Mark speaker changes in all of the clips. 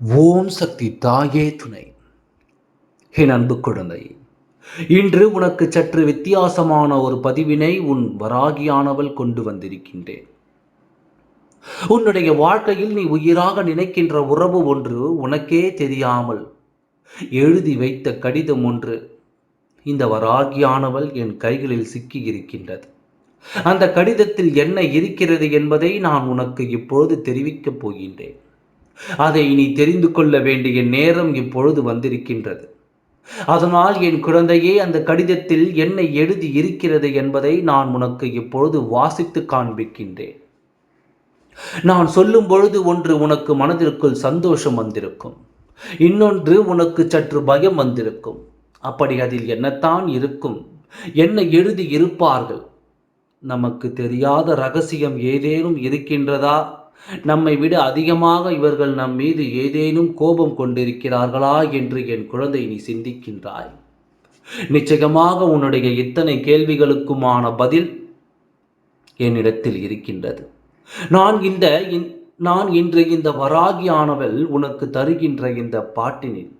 Speaker 1: ஓம் சக்தி தாயே துணை. என் அன்பு குழந்தை இன்று உனக்கு சற்று வித்தியாசமான ஒரு பதிவினை உன் வராகியானவள் கொண்டு வந்திருக்கின்றேன். உன்னுடைய வாழ்க்கையில் நீ உயிராக நினைக்கின்ற உறவு ஒன்று உனக்கே தெரியாமல் எழுதி வைத்த கடிதம் ஒன்று இந்த வராகியானவள் என் கைகளில் சிக்கி இருக்கின்றது அந்த கடிதத்தில் என்ன இருக்கிறது என்பதை நான் உனக்கு இப்பொழுது தெரிவிக்கப் போகின்றேன். அதை நீ தெரிந்து கொள்ள வேண்டிய நேரம் இப்பொழுது வந்திருக்கின்றது. அதனால் என் குழந்தையே அந்த கடிதத்தில் என்ன எழுதி இருக்கிறது என்பதை நான் உனக்கு இப்பொழுது வாசித்து காண்பிக்கின்றேன். நான் சொல்லும் பொழுது ஒன்று உனக்கு மனதிற்குள் சந்தோஷம் வந்திருக்கும். இன்னொன்று உனக்கு சற்று பயம் வந்திருக்கும். அப்படி அதில் என்னத்தான் இருக்கும்? என்ன எழுதி இருப்பார்கள்? நமக்கு தெரியாத ரகசியம் ஏதேனும் இருக்கின்றதா? நம்மை விட அதிகமாக இவர்கள் நம் மீது ஏதேனும் கோபம் கொண்டிருக்கிறார்களா என்று என் குழந்தை நீ சிந்திக்கின்றாய். நிச்சயமாக உன்னுடைய இத்தனை கேள்விகளுக்குமான பதில் என்னிடத்தில் இருக்கின்றது. நான் இந்த இன்- நான் இன்று இந்த வராகியானவள் உனக்கு தருகின்ற இந்த பாட்டினில்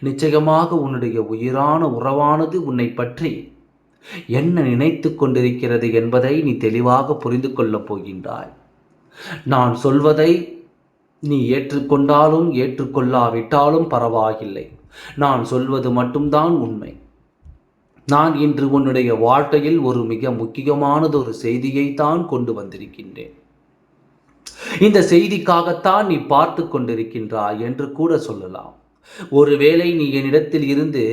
Speaker 1: நிச்சயமாக உன்னுடைய உயிரான உறவானது உன்னை பற்றி என்ன நினைத்து கொண்டிருக்கிறது என்பதை நீ தெளிவாக புரிந்து கொள்ளப் போகின்றாய். நான் சொல்வதை நீ ஏற்றுக்கொண்டாலும் ஏற்றுக்கொள்ளாவிட்டாலும் பரவாயில்லை. நான் சொல்வது மட்டும்தான் உண்மை. நான் இன்று உன்னுடைய வாழ்க்கையில் ஒரு மிக முக்கியமானதொரு செய்தியை தான் கொண்டு வந்திருக்கின்றேன். இந்த செய்திக்காகத்தான் நீ பார்த்து கொண்டிருக்கின்றாய் என்று கூட சொல்லலாம். ஒருவேளை நீ என்னிடத்தில் இருந்து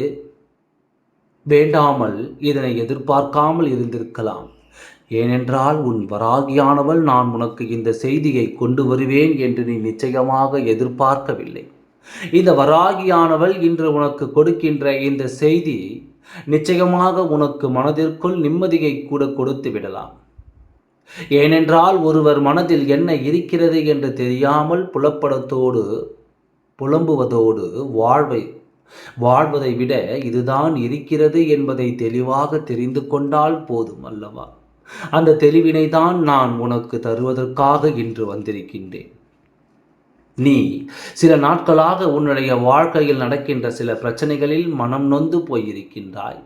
Speaker 1: வேண்டாமல் இதனை எதிர்பார்க்காமல் இருந்திருக்கலாம். ஏனென்றால் உன் வராகியானவள் நான் உனக்கு இந்த செய்தியை கொண்டு வருவேன் என்று நீ நிச்சயமாக எதிர்பார்க்கவில்லை. இந்த வராகியானவள் இன்று உனக்கு கொடுக்கின்ற இந்த செய்தி நிச்சயமாக உனக்கு மனதிற்குள் நிம்மதியை கூட கொடுத்து விடலாம். ஏனென்றால் ஒருவர் மனதில் என்ன இருக்கிறது என்று தெரியாமல் புலப்படத்தோடு புலம்புவதோடு வாழ்வை வாழ்வதை விட இதுதான் இருக்கிறது என்பதை தெளிவாக தெரிந்து கொண்டால் போதும் அல்லவா? அந்த தெளிவினை தான் நான் உனக்கு தருவதற்காக இன்று வந்திருக்கின்றேன். நீ சில நாட்களாக உன்னுடைய வாழ்க்கையில் நடக்கின்ற சில பிரச்சனைகளில் மனம் நொந்து போயிருக்கின்றாய்.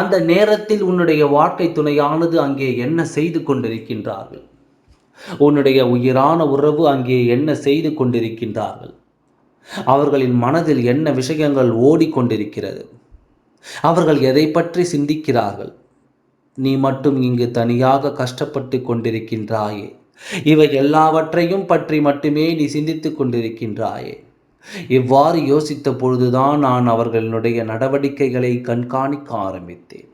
Speaker 1: அந்த நேரத்தில் உன்னுடைய வாழ்க்கை துணையானது அங்கே என்ன செய்து கொண்டிருக்கின்றார்கள்? உன்னுடைய உயிரான உறவு அங்கே என்ன செய்து கொண்டிருக்கின்றார்கள்? அவர்களின் மனதில் என்ன விஷயங்கள் ஓடிக்கொண்டிருக்கிறது? அவர்கள் எதை பற்றி சிந்திக்கிறார்கள்? நீ மட்டும் இங்கு தனியாக கஷ்டப்பட்டு கொண்டிருக்கின்றாயே. இவை எல்லாவற்றையும் பற்றி மட்டுமே நீ சிந்தித்து கொண்டிருக்கின்றாயே. இவ்வாறு யோசித்த பொழுதுதான் நான் அவர்களுடைய நடவடிக்கைகளை கண்காணிக்க ஆரம்பித்தேன்.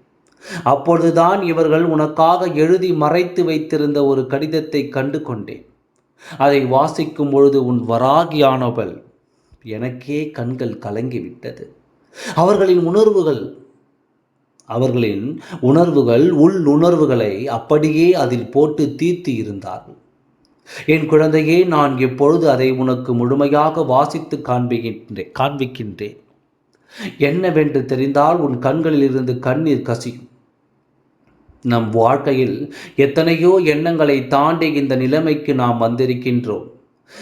Speaker 1: அப்பொழுதுதான் இவர்கள் உனக்காக எழுதி மறைத்து வைத்திருந்த ஒரு கடிதத்தை கண்டு கொண்டேன். அதை வாசிக்கும் பொழுது உன் வராகியானவள் எனக்கே கண்கள் கலங்கிவிட்டது. அவர்களின் உணர்வுகள் அவர்களின் உணர்வுகள் உள் உணர்வுகளை அப்படியே அதில் போட்டு தீர்த்து இருந்தார்கள். என் குழந்தையே நான் எப்பொழுது அதை உனக்கு முழுமையாக வாசித்து காண்பிக்கின்றேன் காண்பிக்கின்றேன். என்னவென்று தெரிந்தால் உன் கண்களில் இருந்து கண்ணீர் கசியும். நம் வாழ்க்கையில் எத்தனையோ எண்ணங்களை தாண்டி இந்த நிலைமைக்கு நாம் வந்திருக்கின்றோம்.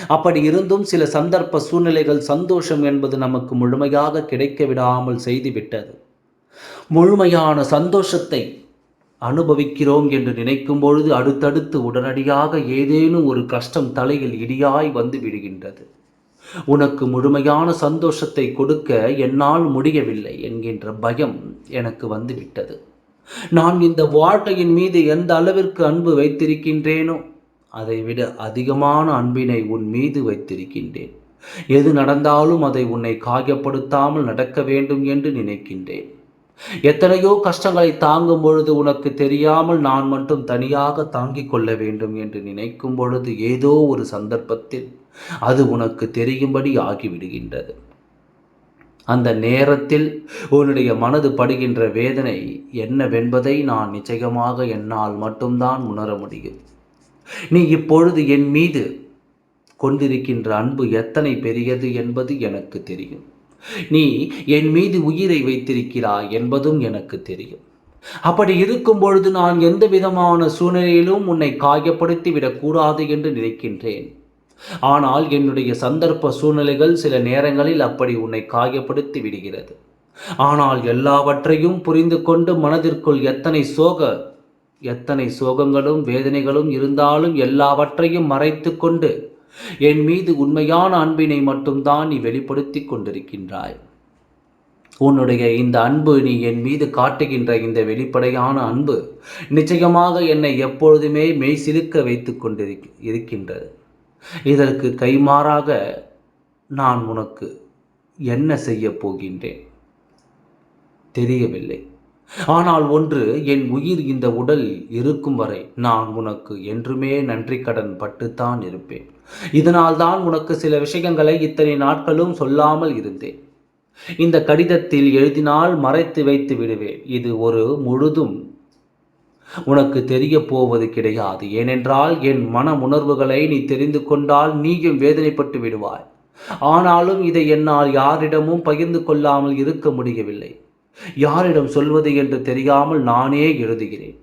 Speaker 1: அப்படி இருந்தும் சில சந்தர்ப்ப சூழ்நிலைகள் சந்தோஷம் என்பது நமக்கு முழுமையாக கிடைக்க விடாமல் செய்துவிட்டது. முழுமையான சந்தோஷத்தை அனுபவிக்கிறோம் என்று நினைக்கும் பொழுது அடுத்தடுத்து உடனடியாக ஏதேனும் ஒரு கஷ்டம் தலையில் இடியாய் வந்து விடுகின்றது. உனக்கு முழுமையான சந்தோஷத்தை கொடுக்க என்னால் முடியவில்லை என்கின்ற பயம் எனக்கு வந்துவிட்டது. நான் இந்த வாழ்க்கையின் மீது எந்த அளவிற்கு அன்பு வைத்திருக்கின்றேனோ அதைவிட அதிகமான அன்பினை உன் மீது வைத்திருக்கின்றேன். எது நடந்தாலும் அதை உன்னை காயப்படுத்தாமல் நடக்க வேண்டும் என்று நினைக்கின்றேன். எத்தனையோ கஷ்டங்களை தாங்கும் பொழுது உனக்கு தெரியாமல் நான் மட்டும் தனியாக தாங்கிக் கொள்ள வேண்டும் என்று நினைக்கும் பொழுது ஏதோ ஒரு சந்தர்ப்பத்தில் அது உனக்கு தெரியும்படி ஆகிவிடுகின்றது. அந்த நேரத்தில் உன்னுடைய மனது படுகின்ற வேதனை என்னவென்பதை நான் நிச்சயமாக என்னால் மட்டும்தான் உணர முடியும். நீ இப்பொழுது என் மீது கொண்டிருக்கின்ற அன்பு எத்தனை பெரியது என்பது எனக்கு தெரியும். நீ என் மீது உயிரை வைத்திருக்கிறாய் என்பதும் எனக்கு தெரியும். அப்படி இருக்கும் பொழுது நான் எந்த விதமான சூழ்நிலையிலும் உன்னை காயப்படுத்தி விடக்கூடாது என்று நினைக்கின்றேன். ஆனால் என்னுடைய சந்தர்ப்ப சூழ்நிலைகள் சில நேரங்களில் அப்படி உன்னை காயப்படுத்தி விடுகிறது. ஆனால் எல்லாவற்றையும் புரிந்து கொண்டு மனதிற்குள் எத்தனை சோக எத்தனை சோகங்களும் வேதனைகளும் இருந்தாலும் எல்லாவற்றையும் மறைத்து கொண்டு என் மீது உண்மையான அன்பினை மட்டும்தான் நீ வெளிப்படுத்தி கொண்டிருக்கின்றாய். உன்னுடைய இந்த அன்பு நீ என் மீது காட்டுகின்ற இந்த வெளிப்படையான அன்பு நிச்சயமாக என்னை எப்பொழுதுமே மெய் சிலுக்க வைத்து இருக்கின்றது. இதற்கு கைமாறாக நான் உனக்கு என்ன செய்ய போகின்றேன்? தெரியவில்லை. ஆனால் ஒன்று என் உயிர் இந்த உடல் இருக்கும் வரை நான் உனக்கு என்றுமே நன்றி கடன் பட்டுத்தான் இருப்பேன். இதனால் தான் உனக்கு சில விஷயங்களை இத்தனை நாட்களும் சொல்லாமல் இருந்தேன். இந்த கடிதத்தில் எழுதினால் மறைத்து வைத்து விடுவேன். இது ஒரு முழுதும் உனக்கு தெரிய போவது கிடையாது. ஏனென்றால் என் மன உணர்வுகளை நீ தெரிந்து கொண்டால் நீயும் வேதனைப்பட்டு விடுவாய். ஆனாலும் இதை என்னால் யாரிடமும் பகிர்ந்து கொள்ளாமல் இருக்க முடியவில்லை. யாரிடம் சொல்வது என்று தெரியாமல் நானே எழுதுகிறேன்.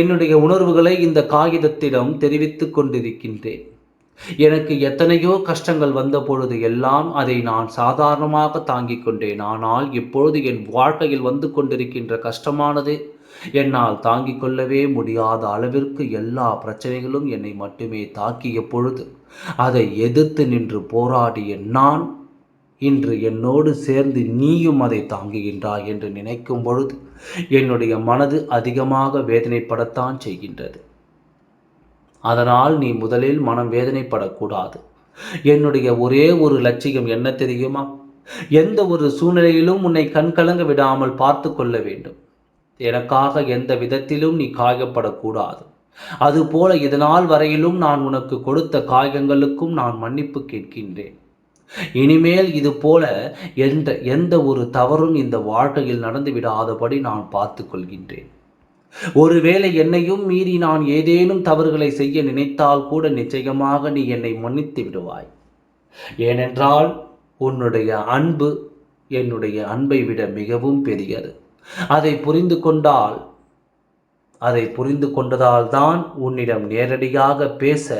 Speaker 1: என்னுடைய உணர்வுகளை இந்த காகிதத்திடம் தெரிவித்துக் கொண்டிருக்கின்றேன். எனக்கு எத்தனையோ கஷ்டங்கள் வந்த பொழுது எல்லாம் அதை நான் சாதாரணமாக தாங்கிக் கொண்டேன். ஆனால் இப்பொழுது என் வாழ்க்கையில் வந்து கொண்டிருக்கின்ற கஷ்டமானது என்னால் தாங்கிக் கொள்ளவே முடியாத அளவிற்கு எல்லா பிரச்சனைகளும் என்னை மட்டுமே தாக்கிய பொழுது அதை எதிர்த்து நின்று போராடிய நான் இன்று என்னோடு சேர்ந்து நீயும் அதை தாங்குகின்றாய் என்று நினைக்கும் பொழுது என்னுடைய மனது அதிகமாக வேதனைப்படத்தான் செய்கின்றது. அதனால் நீ முதலில் மனம் வேதனைப்படக்கூடாது. என்னுடைய ஒரே ஒரு லட்சியம் என்ன தெரியுமா? எந்த ஒரு சூழ்நிலையிலும் உன்னை கண்கலங்க விடாமல் பார்த்து கொள்ள வேண்டும். எனக்காக எந்த விதத்திலும் நீ காயப்படக்கூடாது. அதுபோல இதனால் வரையிலும் நான் உனக்கு கொடுத்த காயங்களுக்கும் நான் மன்னிப்பு கேட்கின்றேன். இனிமேல் இது போல எந்த எந்த ஒரு தவறும் இந்த வாழ்க்கையில் நடந்து விடாதபடி நான் பார்த்து கொள்கின்றேன். ஒருவேளை என்னையும் மீறி நான் ஏதேனும் தவறுகளை செய்ய நினைத்தால் கூட நிச்சயமாக நீ என்னை மன்னித்து விடுவாய். ஏனென்றால் உன்னுடைய அன்பு என்னுடைய அன்பை விட மிகவும் பெரியது. அதை புரிந்து கொண்டால் அதை புரிந்து கொண்டதால் தான் உன்னிடம் நேரடியாக பேச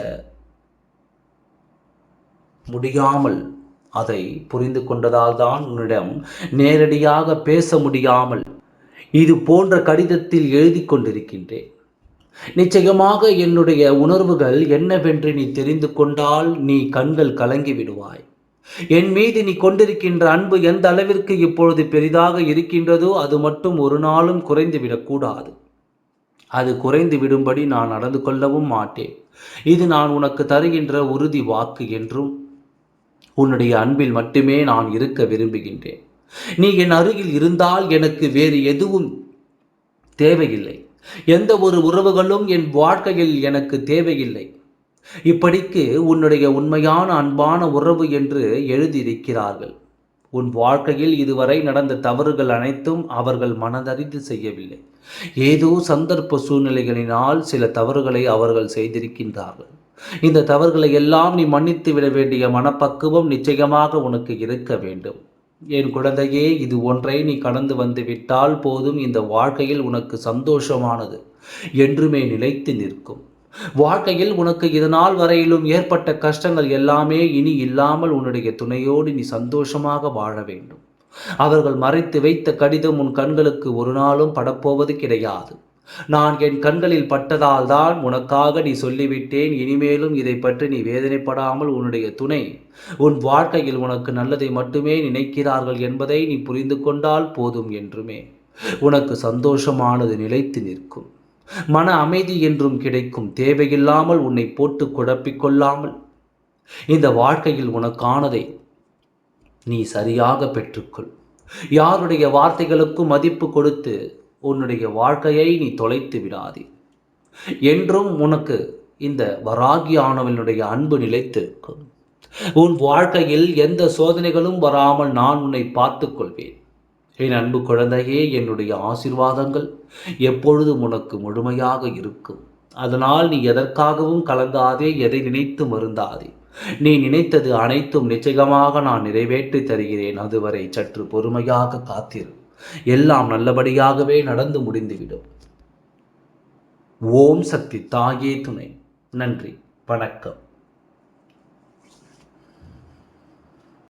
Speaker 1: முடியாமல் அதை புரிந்து கொண்டதால் தான் உன்னிடம் நேரடியாக பேச முடியாமல் இது போன்ற கடிதத்தில் எழுதி கொண்டிருக்கின்றேன். நிச்சயமாக என்னுடைய உணர்வுகள் என்னவென்று நீ தெரிந்து கொண்டால் நீ கண்கள் கலங்கி விடுவாய். என் மீது நீ கொண்டிருக்கின்ற அன்பு எந்த அளவிற்கு இப்பொழுது பெரிதாக இருக்கின்றதோ அது மட்டும் ஒரு நாளும் குறைந்து விடக்கூடாது. அது குறைந்து விடும்படி நான் நடந்து கொள்ளவும் மாட்டேன். இது நான் உனக்கு தருகின்ற உறுதி வாக்கு என்றும் உன்னுடைய அன்பில் மட்டுமே நான் இருக்க விரும்புகின்றேன். நீ என் அருகில் இருந்தால் எனக்கு வேறு எதுவும் தேவையில்லை. எந்த ஒரு உறவுகளும் என் வாழ்க்கையில் எனக்கு தேவையில்லை. இப்படிக்கு உன்னுடைய உண்மையான அன்பான உறவு என்று எழுதியிருக்கிறார்கள். உன் வாழ்க்கையில் இதுவரை நடந்த தவறுகள் அனைத்தும் அவர்கள் மனதறிந்து செய்யவில்லை. ஏதோ சந்தர்ப்ப சூழ்நிலைகளினால் சில தவறுகளை அவர்கள் செய்திருக்கின்றார்கள். இந்த தவறுகளை எல்லாம் நீ மன்னித்து விட வேண்டிய மனப்பக்குவம் நிச்சயமாக உனக்கு இருக்க வேண்டும். என் குழந்தையே இது ஒன்றை நீ கடந்து வந்து விட்டால் போதும் இந்த வாழ்க்கையில் உனக்கு சந்தோஷமானது என்றுமே நிலைத்து நிற்கும். வாழ்க்கையில் உனக்கு இதனால் வரையிலும் ஏற்பட்ட கஷ்டங்கள் எல்லாமே இனி இல்லாமல் உன்னுடைய துணையோடு நீ சந்தோஷமாக வாழ வேண்டும். அவர்கள் மறைத்து வைத்த கடிதம் உன் கண்களுக்கு ஒரு நாளும் படப்போவது கிடையாது. நான் என் கண்களில் பட்டதால் தான் உனக்காக நீ சொல்லிவிட்டேன். இனிமேலும் இதை பற்றி நீ வேதனைப்படாமல் உன்னுடைய துணை உன் வாழ்க்கையில் உனக்கு நல்லதை மட்டுமே நினைக்கிறார்கள் என்பதை நீ புரிந்து கொண்டால் போதும் என்றுமே. உனக்கு சந்தோஷமானது நிலைத்து நிற்கும். மன அமைதி என்றும் கிடைக்கும். தேவையில்லாமல் உன்னை போட்டு குழப்பிக்கொள்ளாமல் இந்த வாழ்க்கையில் உனக்கானதை நீ சரியாக பெற்றுக்கொள். யாருடைய வார்த்தைகளுக்கும் மதிப்பு கொடுத்து உன்னுடைய வாழ்க்கையை நீ தொலைத்து விடாதே. என்றும் உனக்கு இந்த வராகியானவனுடைய அன்பு நிலைத்திருக்கும். உன் வாழ்க்கையில் எந்த சோதனைகளும் வராமல் நான் உன்னை பார்த்துக்கொள்வேன். என் அன்பு குழந்தையே என்னுடைய ஆசிர்வாதங்கள் எப்பொழுதும் உனக்கு முழுமையாக இருக்கும். அதனால் நீ எதற்காகவும் கலங்காதே எதை நினைத்து மருந்தாதே நீ நினைத்தது அனைத்தும் நிச்சயமாக நான் நிறைவேற்றி தருகிறேன். அதுவரை சற்று பொறுமையாக காத்திரு. எல்லாம் நல்லபடியாகவே நடந்து முடிந்துவிடும். ஓம் சக்தி தாயே துணை. நன்றி. வணக்கம்.